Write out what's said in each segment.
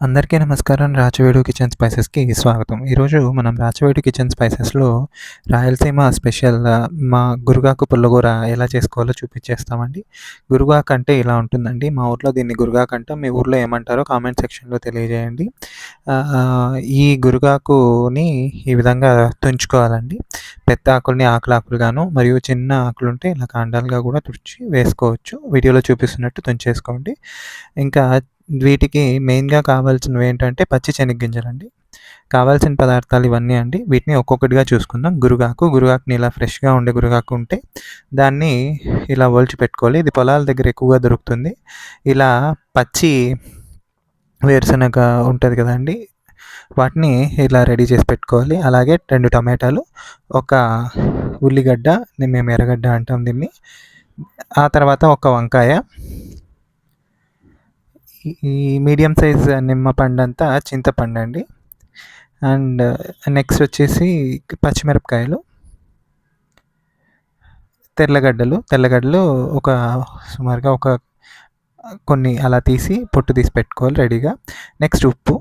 అందరికీ నమస్కారం. రాచవేడు కిచెన్ స్పైసెస్కి స్వాగతం. ఈరోజు మనం రాచవేడు కిచెన్ స్పైసెస్లో రాయలసీమ స్పెషల్ మా గురుగాకు పుల్లగూర ఎలా చేసుకోవాలో చూపించేస్తామండి. గురుగాకు అంటే ఇలా ఉంటుందండి. మా ఊర్లో దీన్ని గురుగాకు అంటాం. మీ ఊర్లో ఏమంటారో కామెంట్ సెక్షన్లో తెలియజేయండి. ఈ గురుగాకుని ఈ విధంగా తుంచుకోవాలండి. పెద్ద ఆకుల్ని ఆకులాకులుగాను మరియు చిన్న ఆకులు ఉంటే ఇలా కాండాలుగా కూడా తుడిచి వేసుకోవచ్చు. వీడియోలో చూపిస్తున్నట్టు తుంచేసుకోండి. ఇంకా వీటికి మెయిన్గా కావాల్సినవి ఏంటంటే పచ్చి శనగ్గింజలండి. కావాల్సిన పదార్థాలు ఇవన్నీ అండి. వీటిని ఒక్కొక్కటిగా చూసుకుందాం. గురుగాకు గురుగాకుని ఇలా ఫ్రెష్గా ఉండే గురుగాకు ఉంటే దాన్ని ఇలా ఒలిచి పెట్టుకోవాలి. ఇది పొలాల దగ్గర ఎక్కువగా దొరుకుతుంది. ఇలా పచ్చి వేరుశనగ ఉంటుంది కదండి. వాటిని ఇలా రెడీ చేసి పెట్టుకోవాలి. అలాగే రెండు టమాటాలు ఒక ఉల్లిగడ్డ మేము ఎర్రగడ్డ అంటాం దీన్ని. ఆ తర్వాత ఒక వంకాయ ఈ మీడియం సైజ్ నిమ్మ పండు అంతా చింతపండు అండి. అండ్ నెక్స్ట్ వచ్చేసి పచ్చిమిరపకాయలు. తెల్లగడ్డలు. తెల్లగడ్డలు ఒక సుమారుగా ఒక కొన్ని అలా తీసి పొట్టు తీసి పెట్టుకోవాలి రెడీగా నెక్స్ట్ ఉప్పు.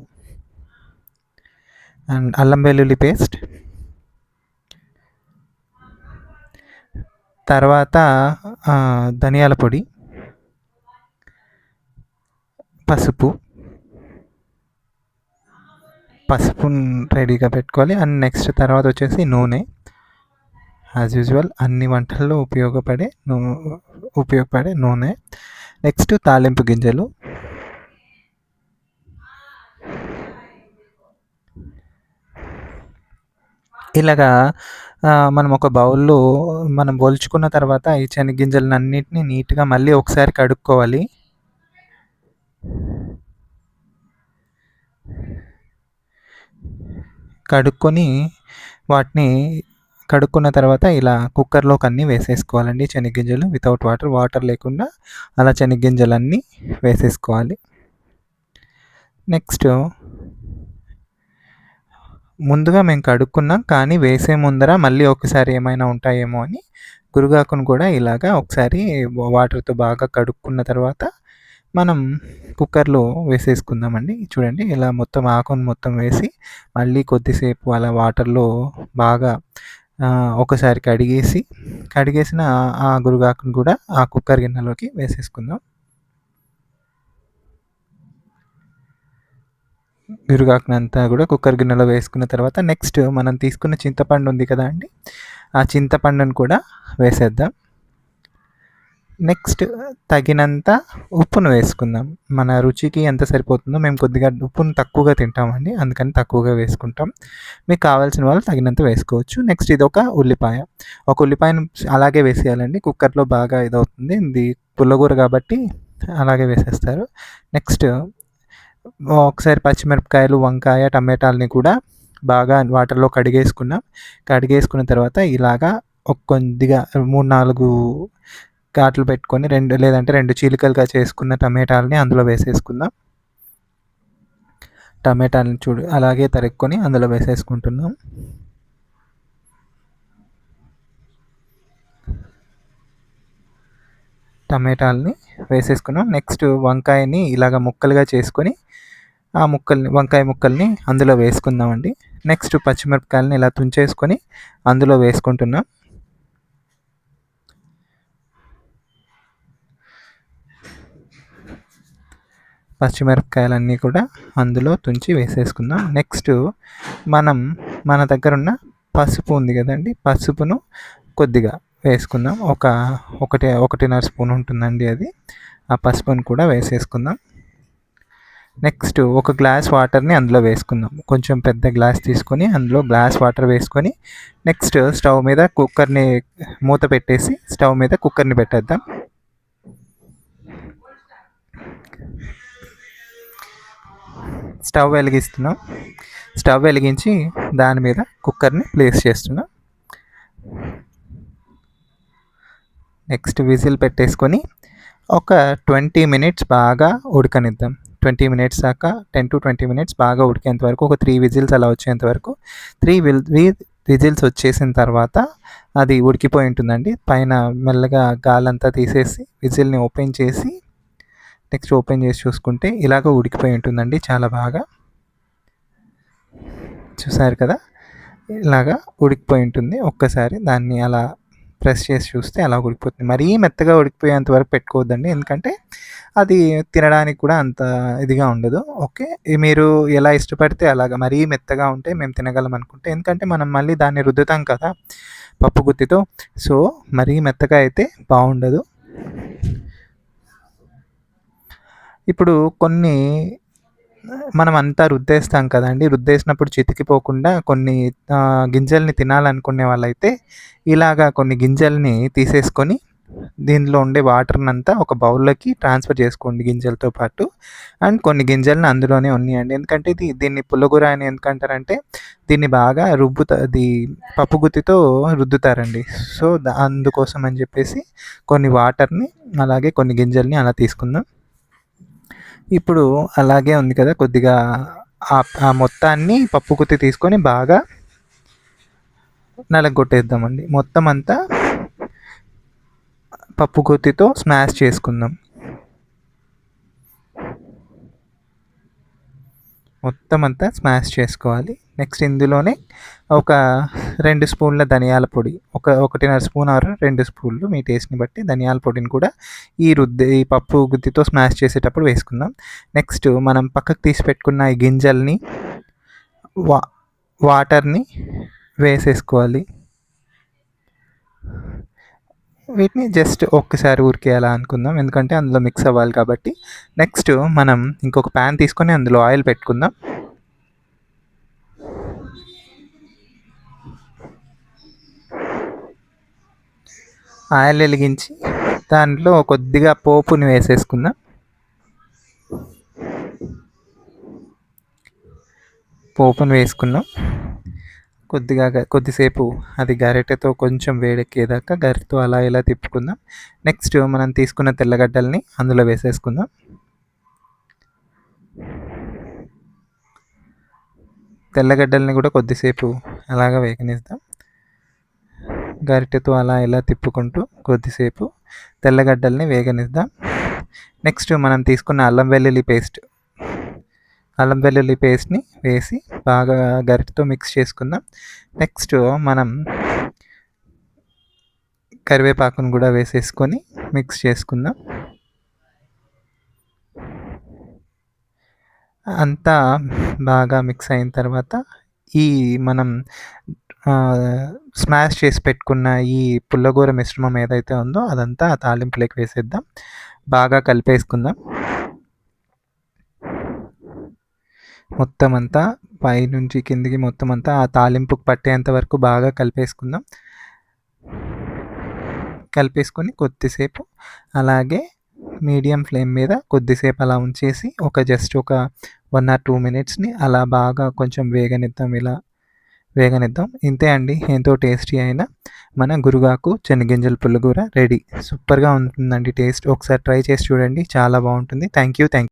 అండ్ అల్లం వెల్లుల్లి పేస్ట్. తర్వాత ధనియాల పొడి. పసుపు. పసుపు రెడీగా పెట్టుకోవాలి. అండ్ నెక్స్ట్ తర్వాత వచ్చేసి నూనె. యాజ్ యూజువల్ అన్ని వంటల్లో ఉపయోగపడే నూ ఉపయోగపడే నూనె. నెక్స్ట్ తాలింపు గింజలు. ఇలాగా మనం ఒక బౌల్లో మనం ఒలుచుకున్న తర్వాత ఈ శనగింజలను అన్నిటిని నీట్గా మళ్ళీ ఒకసారి కడుక్కోవాలి. కడుక్కొని వాటిని కడుక్కున్న తర్వాత ఇలా కుక్కర్లోకి అన్నీ వేసేసుకోవాలండి శనగ్గింజలు వితౌట్ వాటర్ వాటర్ లేకుండా అలా శనగ్గింజలన్నీ వేసేసుకోవాలి. నెక్స్ట్ ముందుగా మేము కడుక్కున్నాం కానీ వేసే ముందర మళ్ళీ ఒకసారి ఏమైనా ఉంటాయేమో అని గురుగాకును కూడా ఇలాగా ఒకసారి వాటర్తో బాగా కడుక్కున్న తర్వాత మనం కుక్కర్లో వేసేసుకుందామండి. చూడండి ఇలా మొత్తం ఆకును మొత్తం వేసి మళ్ళీ కొద్దిసేపు అలా వాటర్లో బాగా ఒకసారి కడిగేసి కడిగేసిన ఆ- ఆ గురుగాకును కూడా ఆ కుక్కర్ గిన్నెలోకి వేసేసుకుందాం. గురుగాకునంతా కూడా కుక్కర్ గిన్నెలో వేసుకున్న తర్వాత నెక్స్ట్ మనం తీసుకున్న చింతపండు ఉంది కదా అండి ఆ చింతపండును కూడా వేసేద్దాం. నెక్స్ట్ తగినంత ఉప్పును వేసుకుందాం. మన రుచికి ఎంత సరిపోతుందో మేము కొద్దిగా ఉప్పును తక్కువగా తింటామండి. అందుకని తక్కువగా వేసుకుంటాం. మీకు కావాల్సిన వాళ్ళు తగినంత వేసుకోవచ్చు. నెక్స్ట్ ఇది ఒక ఉల్లిపాయ. ఒక ఉల్లిపాయను అలాగే వేసేయాలండి. కుక్కర్లో బాగా ఇదవుతుంది. ఇది పుల్లగూర కాబట్టి అలాగే వేసేస్తారు. నెక్స్ట్ ఒకసారి పచ్చిమిరపకాయలు వంకాయ టమాటాలని కూడా బాగా వాటర్లో కడిగేసుకున్నాం. కడిగేసుకున్న తర్వాత ఇలాగా ఒక కొద్దిగా మూడు నాలుగు ఘాట్లు పెట్టుకొని రెండు లేదంటే రెండు చీలికలుగా చేసుకున్న టమాటాలని అందులో వేసేసుకుందాం. టమాటాలని చూడు అలాగే తరుక్కొని అందులో వేసేసుకుంటున్నాం. టమాటాలని వేసేసుకున్నాం. నెక్స్ట్ వంకాయని ఇలాగ ముక్కలుగా చేసుకొని ఆ ముక్కల్ని వంకాయ ముక్కల్ని అందులో వేసుకుందామండి. నెక్స్ట్ పచ్చిమిరపకాయలని ఇలా తుంచేసుకొని అందులో వేసుకుంటున్నాం. పచ్చిమిరపకాయలన్నీ కూడా అందులో తుంచి వేసేసుకుందాం. నెక్స్ట్ మనం మన దగ్గర ఉన్న పసుపు ఉంది కదండి పసుపును కొద్దిగా వేసుకుందాం. ఒక ఒకటి ఒకటిన్నర స్పూన్ ఉంటుందండి అది. ఆ పసుపును కూడా వేసేసుకుందాం. నెక్స్ట్ ఒక గ్లాస్ వాటర్ని అందులో వేసుకుందాం. కొంచెం పెద్ద గ్లాస్ తీసుకొని అందులో గ్లాస్ వాటర్ వేసుకొని నెక్స్ట్ స్టవ్ మీద కుక్కర్ని మూత పెట్టేసి స్టవ్ మీద కుక్కర్ని పెట్టేద్దాం. స్టవ్ వెలిగిస్తున్నాం. స్టవ్ వెలిగించి దాని మీద కుక్కర్ని ప్లేస్ చేస్తున్నాం. నెక్స్ట్ విజిల్ పెట్టేసుకొని ఒక ట్వంటీ మినిట్స్ బాగా ఉడకనిద్దాం. ట్వంటీ మినిట్స్ దాకా టెన్ టు ట్వంటీ మినిట్స్ బాగా ఉడికేంత వరకు ఒక త్రీ విజిల్స్ అలా వచ్చేంత వరకు. త్రీ విల్ విజిల్స్ వచ్చేసిన తర్వాత అది ఉడికిపోయి ఉంటుందండి. పైన మెల్లగా గాలంతా తీసేసి విజిల్ని ఓపెన్ చేసి నెక్స్ట్ ఓపెన్ చేసి చూసుకుంటే ఇలాగ ఉడికిపోయి ఉంటుందండి చాలా బాగా. చూసారు కదా? ఇలాగా ఉడికిపోయి ఉంటుంది. ఒక్కసారి దాన్ని అలా ప్రెస్ చేసి చూస్తే అలా ఉడికిపోతుంది. మరీ మెత్తగా ఉడికిపోయేంత వరకు పెట్టుకోవద్దండి. ఎందుకంటే అది తినడానికి కూడా అంత ఇదిగా ఉండదు. ఓకే? మీరు ఎలా ఇష్టపడితే అలాగ. మరీ మెత్తగా ఉంటే మేము తినగలం అనుకుంటే. ఎందుకంటే మనం మళ్ళీ దాన్ని రుద్దుతాం కదా పప్పు గుత్తితో. సో మరీ మెత్తగా అయితే బాగుండదు. ఇప్పుడు కొన్ని మనం అంతా రుద్దేస్తాం కదండి. రుద్దేసినప్పుడు చితికిపోకుండా కొన్ని గింజల్ని తినాలనుకునే వాళ్ళైతే ఇలాగా కొన్ని గింజల్ని తీసేసుకొని దీనిలో ఉండే వాటర్ని అంతా ఒక బౌల్లోకి ట్రాన్స్ఫర్ చేసుకోండి గింజలతో పాటు. అండ్ కొన్ని గింజలను అందులోనే ఉన్నాయండి. ఎందుకంటే ఇది దీన్ని పుల్లగూర అని ఎందుకంటారంటే దీన్ని బాగా రుబ్బుతా అది పప్పు గుత్తితో రుద్దుతారండి. సో అందుకోసం అని చెప్పేసి కొన్ని వాటర్ని అలాగే కొన్ని గింజల్ని అలా తీసుకుందాం. ఇప్పుడు అలాగే ఉంది కదా కొద్దిగా ఆ మొత్తాన్ని పప్పు కుత్తి తీసుకొని బాగా నలగొట్టేద్దామండి. మొత్తం అంతా పప్పు గుత్తితో స్మాష్ చేసుకుందాం. మొత్తం అంతా స్మాష్ చేసుకోవాలి. నెక్స్ట్ ఇందులోనే ఒక రెండు స్పూన్ల ధనియాల పొడి ఒక ఒకటిన్నర స్పూన్ ఆరు రెండు స్పూన్లు మీ టేస్ట్ని బట్టి ధనియాల పొడిని కూడా ఈ రుద్ది ఈ పప్పు గుత్తితో స్మాష్ చేసేటప్పుడు వేసుకుందాం. నెక్స్ట్ మనం పక్కకు తీసి పెట్టుకున్న ఈ గింజల్ని వా వాటర్ని వేసేసుకోవాలి. వీటిని జస్ట్ ఒక్కసారి ఊరికే అనుకుందాం ఎందుకంటే అందులో మిక్స్ అవ్వాలి కాబట్టి. నెక్స్ట్ మనం ఇంకొక ప్యాన్ తీసుకొని అందులో ఆయిల్ పెట్టుకుందాం. ఆయిల్ వెలిగించి దాంట్లో కొద్దిగా పోపుని వేసేసుకుందాం. పోపుని వేసుకున్నాం. కొద్దిగా కొద్దిసేపు అది గరిటెతో కొంచెం వేడెక్కేదాకా గరిటతో అలా ఇలా తిప్పుకుందాం. నెక్స్ట్ మనం తీసుకున్న తెల్లగడ్డల్ని అందులో వేసేసుకుందాం. తెల్లగడ్డల్ని కూడా కొద్దిసేపు అలాగా వేగనిద్దాం. గరిటెతో అలా ఇలా తిప్పుకుంటూ కొద్దిసేపు తెల్లగడ్డల్ని వేగనిద్దాం. నెక్స్ట్ మనం తీసుకున్న అల్లం వెల్లుల్లి పేస్ట్. అల్లం వెల్లుల్లి పేస్ట్ని వేసి బాగా గరిటతో మిక్స్ చేసుకుందాం. నెక్స్ట్ మనం కరివేపాకును కూడా వేసేసుకొని మిక్స్ చేసుకుందాం. అంతా బాగా మిక్స్ అయిన తర్వాత ఈ మనం స్మాష్ చేసి పెట్టుకున్న ఈ పుల్లగూర మిశ్రమం ఏదైతే ఉందో అదంతా ఆ తాలింపులోకి వేసేద్దాం. బాగా కలిపేసుకుందాం. మొత్తం అంతా పైనుంచి కిందికి మొత్తం అంతా ఆ తాలింపుకు పట్టేంత వరకు బాగా కలిపేసుకుందాం. కలిపేసుకొని కొద్దిసేపు అలాగే మీడియం ఫ్లేమ్ మీద కొద్దిసేపు అలా ఉంచేసి ఒక జస్ట్ ఒక వన్ ఆర్ టూ మినిట్స్ని అలా బాగా కొంచెం వేగనిద్దాం. ఇలా వేగనిద్దాం. ఇంతే అండి. ఎంతో టేస్టీ అయిన మన గురుగాకు చెనిగింజల పుల్లగూర రెడీ. సూపర్గా ఉంటుందండి టేస్ట్. ఒకసారి ట్రై చేసి చూడండి. చాలా బాగుంటుంది. Thank you thank you